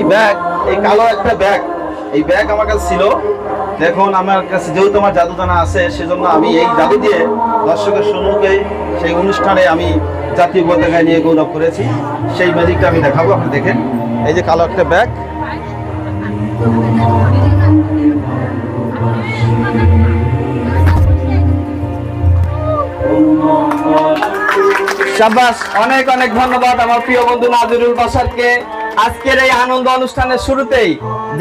এই ব্যাগ, এই কালো একটা ব্যাগ। এই ব্যাগ আমার কাছে ছিল। দেখুন, আমার কাছে যেহেতু আমার জাদুদানা আছে, সেজন্য আমি এই জাদু দিয়ে দর্শকের সম্মুখে সেই অনুষ্ঠানে আমি জাতীয় পতাকা নিয়ে গৌরব করেছি। সেই ম্যাজিকটা আমি দেখাবো, আপনি দেখেন। এই যে কালো একটা ব্যাগ। শাবাস অনেক অনেক ধন্যবাদ আমার প্রিয় বন্ধু নাজিরুল বাসারকে আজকের এই আনন্দ অনুষ্ঠানের শুরুতেই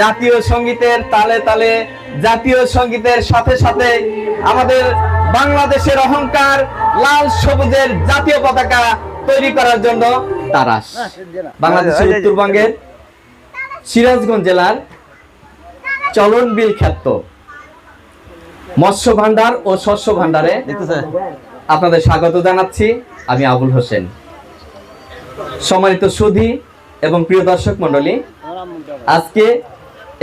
জাতীয় সঙ্গীতের তালে তালে জাতীয় সঙ্গীতের সাথে সাথে আমাদের বাংলাদেশের অহংকার লাল সবুজের জাতীয় পতাকা তৈরি করার জন্য তারাস বাংলাদেশের উত্তরবঙ্গের সিরাজগঞ্জ জেলার চলনবিল খ্যাত। মৎস্য ভান্ডার ও শস্য ভান্ডারে আপনাদের স্বাগত জানাচ্ছি। আমি আবুল হোসেন। সম্মানিত সুধী এবং প্রিয় দর্শক মণ্ডলী, আজকে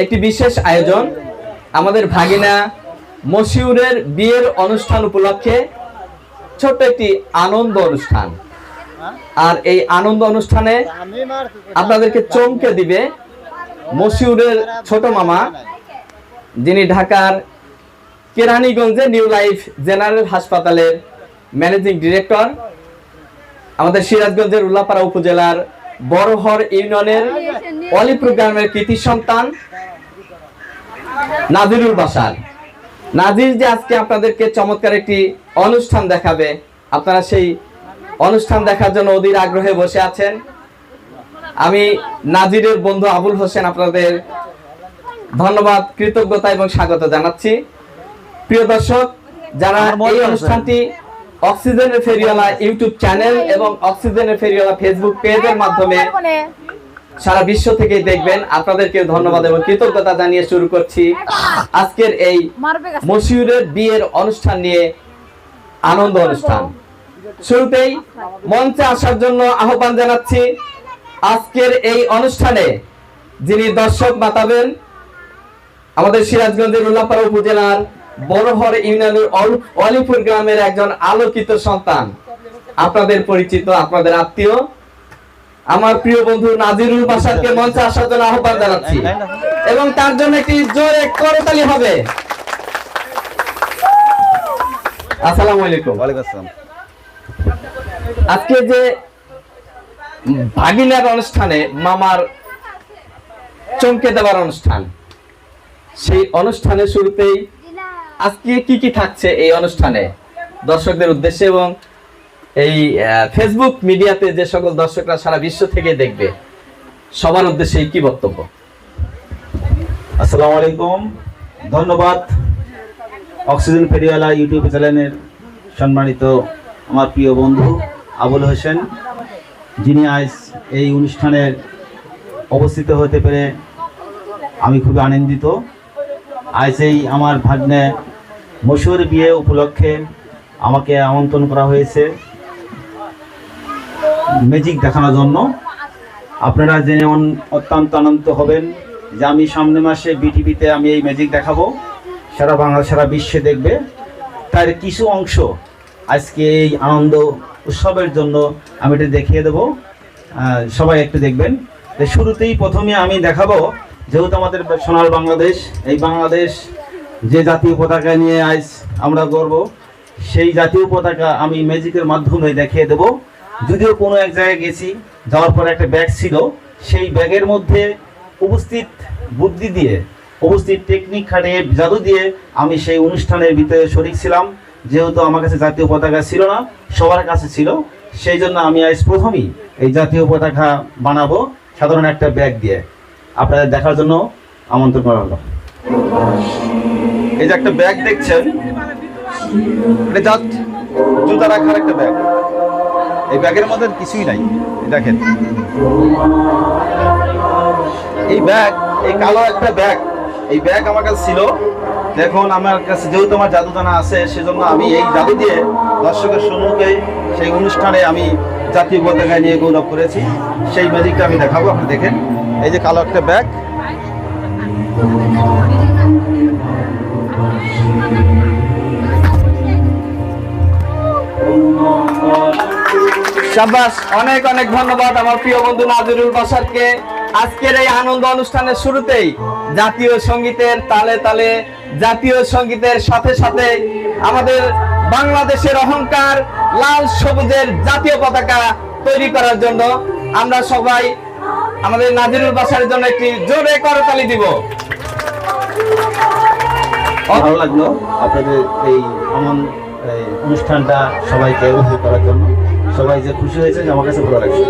একটি বিশেষ আয়োজন। আমাদের ভাগিনা মশিউরের বিয়ের অনুষ্ঠান উপলক্ষে ছোট্ট একটি আনন্দ অনুষ্ঠান। আর এই আনন্দ অনুষ্ঠানে আপনাদেরকে চমকে দিবে মশিউরের ছোট মামা, যিনি ঢাকার কেরানীগঞ্জে নিউ লাইফ জেনারেল হাসপাতালের ম্যানেজিং ডিরেক্টর, আমাদের সিরাজগঞ্জের উল্লাপাড়া উপজেলার বড়হর ইউনিয়নের অলিপুর গ্রামের কৃতি সন্তান নাজিরুল বাসার নাজির যে আজকে আপনাদেরকে চমৎকার একটি অনুষ্ঠান দেখাবে আপনারা সেই অনুষ্ঠান দেখার জন্য অধীর আগ্রহে বসে আছেন। আমি নাজিরের বন্ধু আবুল হোসেন আপনাদের ধন্যবাদ কৃতজ্ঞতা এবং স্বাগত জানাচ্ছি। প্রিয় দর্শক যারা এই অনুষ্ঠানটি অক্সিজেনের ফেরিওয়ালা ইউটিউব চ্যানেল এবং অক্সিজেনের ফেরিওয়ালা ফেসবুক পেজের মাধ্যমে সারা বিশ্ব থেকে দেখবেন। আপনাদেরকে ধন্যবাদ এবং কৃতজ্ঞতা জানিয়ে শুরু করছি। আজকের এই মশিউরের বিয়ের অনুষ্ঠান নিয়ে আনন্দ অনুষ্ঠান। শুরুতেই মঞ্চে আসার জন্য আহ্বান জানাচ্ছি। আজকের এই অনুষ্ঠানে যিনি দর্শক মাতাবেন আমাদের সিরাজগঞ্জের উল্লাপাড়া উপজেলার বড়হর ইউনিয়নের অল- অলিপুর গ্রামের একজন আলোকিত সন্তান। আপনাদের পরিচিত আপনাদের আত্মীয়। আমার প্রিয় বন্ধু নাজিরুল বাসারকে মঞ্চে আসার জন্য আহ্বান জানাচ্ছি। এবং তার জন্য একটি জোরে করতালি হবে। আসসালামু আলাইকুম। ওয়ালাইকুম আসসালাম। আজকে যে ভাগিনার অনুষ্ঠানে মামার চমকে দেওয়ার অনুষ্ঠান সেই অনুষ্ঠানের শুরুতেই আজকে কি কি থাকছে এই অনুষ্ঠানে? দর্শকদের উদ্দেশ্যে এবং এই ফেসবুক মিডিয়াতে যে সকল দর্শকরা সারা বিশ্ব থেকে দেখবে, সবার উদ্দেশ্যে কি বক্তব্য? আসসালামু আলাইকুম। ধন্যবাদ অক্সিজেন ফেরিওয়ালা ইউটিউব চ্যানেলের সম্মানিত আমার প্রিয় বন্ধু আবুল হোসেন, যিনি আজ এই অনুষ্ঠানের অবস্থিত হতে পেরে আমি খুবই আনন্দিত। আজ এই আমার ভাগ্নে মসুর বিয়ে উপলক্ষে আমাকে আমন্ত্রণ করা হয়েছে। ম্যাজিক দেখানোর জন্য। আপনারা জেনে অত্যন্ত আনন্দিত হবেন যে আমি সামনে মাসে বিটিভিতে আমি এই ম্যাজিক দেখাবো। সারা বাংলা, সারা বিশ্বে দেখবে। তার কিছু অংশ আজকে এই আনন্দ উৎসবের জন্য আমি এটা দেখিয়ে দেবো। সবাই একটু দেখবেন। শুরুতেই প্রথমে আমি দেখাবো, যেহেতু আমাদের সোনার বাংলাদেশ, এই বাংলাদেশ যে জাতীয় পতাকা নিয়ে আজ আমরা গর্ব, সেই জাতীয় পতাকা আমি ম্যাজিকের মাধ্যমে দেখিয়ে দেব। যদিও কোনো এক জায়গায় গেছি, যাওয়ার পর একটা ব্যাগ ছিল, সেই ব্যাগের মধ্যে উপস্থিত বুদ্ধি দিয়ে, উপস্থিত টেকনিক খাটিয়ে, জাদু দিয়ে আমি সেই অনুষ্ঠানের ভিতরে শরিক ছিলাম। যেহেতু আমার কাছে জাতীয় পতাকা ছিল না, সবার কাছে ছিল, সেই জন্য আমি আজ প্রথমেই এই জাতীয় পতাকা বানাবো, সাধারণ একটা ব্যাগ দিয়ে। আপনাদের দেখার জন্য আমন্ত্রণ করা হলো। এই যে একটা ব্যাগ দেখছেন জুতা রাখার একটা ব্যাগ। এই ব্যাগের মধ্যে কিছুই নাই দেখেন। এই ব্যাগ, এই কালো একটা ব্যাগ, এই ব্যাগ আমার কাছে ছিল। দেখুন, আমার কাছে যেহেতু আমার জাদুদানা আছে, সেজন্য আমি এই জাদু দিয়ে দর্শকের সম্মুখে সেই অনুষ্ঠানে আমি জাতীয় পতাকা নিয়ে গৌরব করেছি। সেই ম্যাজিকটা আমি দেখাবো, আপনি দেখেন। এই যে কালো একটা ব্যাগ। শাবাস অনেক অনেক ধন্যবাদ আমার প্রিয় বন্ধু নাজিরুল বাসারকে আজকের এই আনন্দ অনুষ্ঠানের শুরুতেই জাতীয় সঙ্গীতের তালে তালে, জাতীয় সঙ্গীতের সাথে সাথে আমাদের বাংলাদেশের অহংকার, লাল সবুজের জাতীয় পতাকা তৈরি করার জন্য আমরা সবাই আমাদের নাজিরুল বাসার জন্য একটি জোরে করতালি দিব। ভালো লাগল আপনাদের এই এমন অনুষ্ঠানটা সবাইকে উপভোগ করার জন্য। সবাই যে খুশি হয়েছে আমার কাছে ভালো লাগছে।